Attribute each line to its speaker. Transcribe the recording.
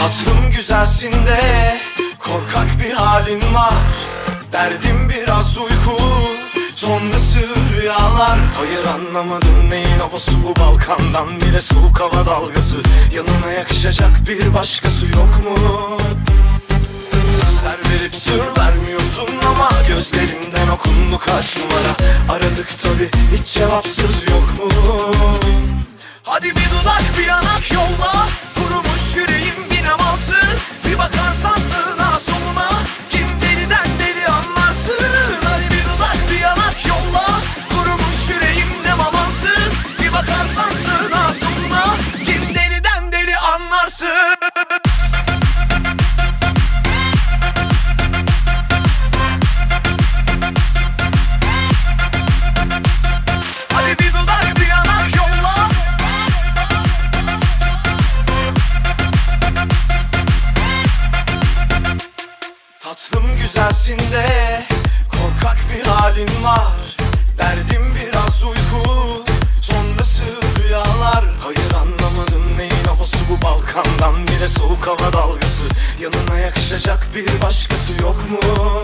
Speaker 1: Tatlım güzelsin de korkak bir halin var. Derdim biraz uyku sonrası rüyalar. Hayır anlamadım neyin havası bu Balkandan. Bile soğuk hava dalgası. Yanına yakışacak bir başkası yok mu? Ser verip sır vermiyorsun ama Gözlerinden okundu kaç numara. Aradık tabi hiç cevapsız yok mu? Hadi bir dudak bir yanak yolla Tatlım güzelsin de. Korkak bir halin var Derdim biraz uyku. Sonrası rüyalar Hayır anlamadım neyin havası. Bu Balkandan bile soğuk hava dalgası. Yanına yakışacak bir başkası yok mu?